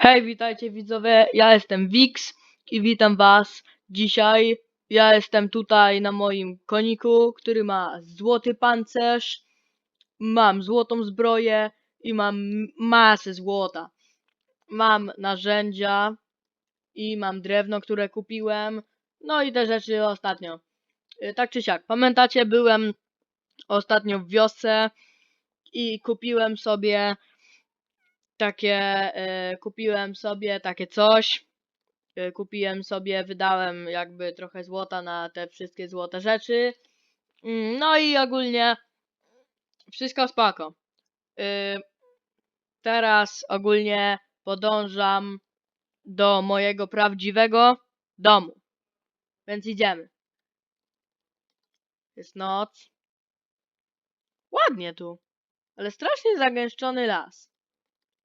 Hej, witajcie widzowie, ja jestem Wix i witam was dzisiaj. Ja jestem tutaj na moim koniku, który ma złoty pancerz, mam złotą zbroję i mam masę złota. Mam narzędzia i mam drewno, które kupiłem, no i te rzeczy ostatnio. Y, Tak czy siak, pamiętacie, byłem ostatnio w wiosce i kupiłem sobie takie, e, kupiłem sobie takie coś. E, kupiłem sobie, wydałem jakby trochę złota na te wszystkie złote rzeczy. Mm, No i ogólnie wszystko spoko. E, teraz ogólnie podążam do mojego prawdziwego domu. Więc idziemy. Jest noc. Ładnie tu. Ale strasznie zagęszczony las.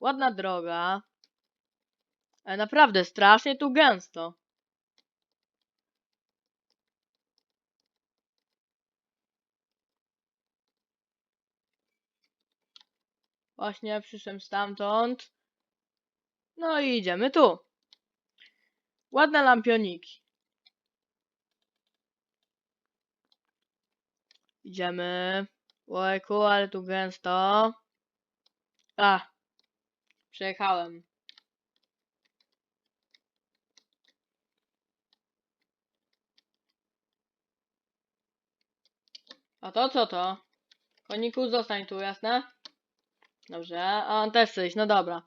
Ładna droga. Ale naprawdę strasznie tu gęsto. Właśnie przyszłem stamtąd. No i idziemy tu. Ładne lampioniki. Idziemy. Ojku, ale tu gęsto. A, przejechałem. A to co to? Koniku, zostań tu, jasne? Dobrze, a on też chce iść, no dobra.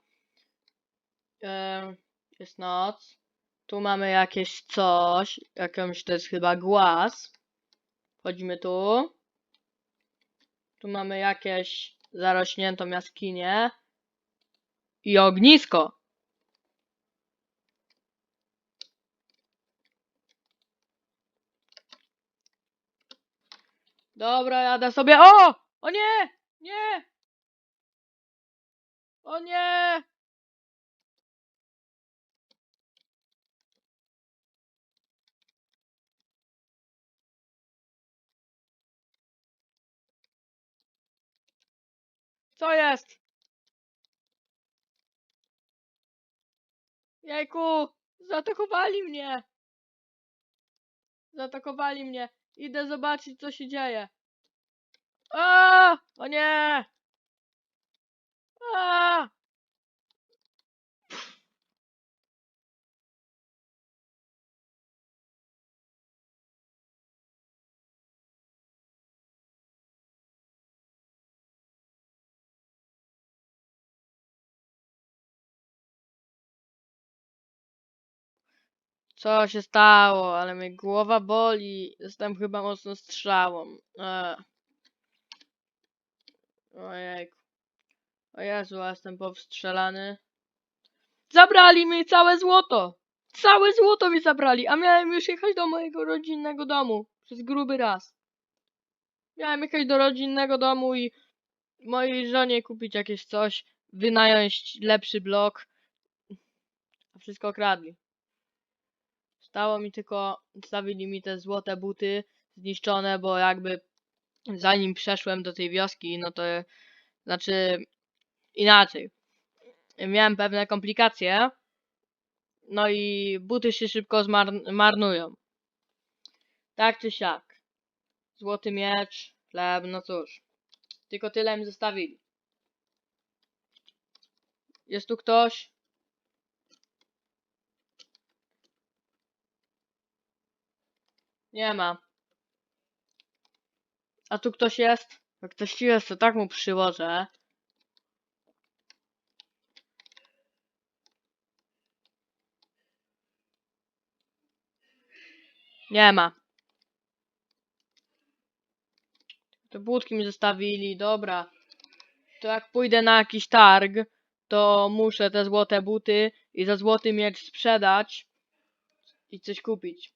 Ym, jest noc. Tu mamy jakieś coś, jakąś to jest chyba głaz. Wchodzimy tu. Tu mamy jakieś zarośniętą jaskinię. I ognisko. Dobra, jadę sobie. O! O nie! Nie! O nie! Co jest? Jejku! Zaatakowali mnie! Zaatakowali mnie. Idę zobaczyć, co się dzieje. A! O nie! A! Co się stało? Ale mnie głowa boli. Jestem chyba mocno strzałą. Eee. Ojejku. O Jezu, jestem powstrzelany. Zabrali mi całe złoto! Całe złoto mi zabrali, a miałem już jechać do mojego rodzinnego domu. Przez gruby raz. Miałem jechać do rodzinnego domu i mojej żonie kupić jakieś coś, wynająć lepszy blok. A wszystko kradli. Stało mi tylko, stawili mi te złote buty zniszczone, bo jakby zanim przeszłem do tej wioski, no to znaczy inaczej. Miałem pewne komplikacje. No i buty się szybko zmar- marnują. Tak czy siak. Złoty miecz, chleb, no cóż. Tylko tyle mi zostawili. Jest tu ktoś? Nie ma. A tu ktoś jest? Jak ktoś jest, to tak mu przyłożę. Nie ma. Te budki mi zostawili, dobra. To jak pójdę na jakiś targ, to muszę te złote buty i za złoty miecz sprzedać i coś kupić.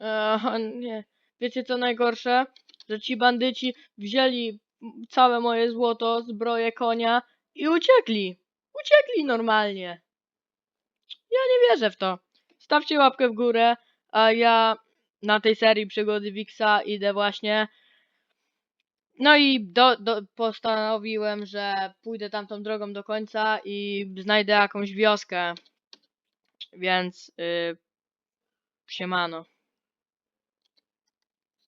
Eee, nie. Wiecie co najgorsze? Że ci bandyci wzięli całe moje złoto, zbroję konia i uciekli. Uciekli normalnie. Ja nie wierzę w to. Stawcie łapkę w górę, a ja na tej serii przygody Wixa idę właśnie No i do, do, postanowiłem, że pójdę tamtą drogą do końca i znajdę jakąś wioskę. Więc yy, siemano.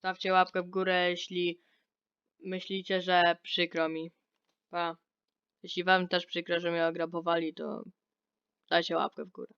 Stawcie łapkę w górę, jeśli myślicie, że przykro mi. Pa. Jeśli wam też przykro, że mnie ograbowali, to dajcie łapkę w górę.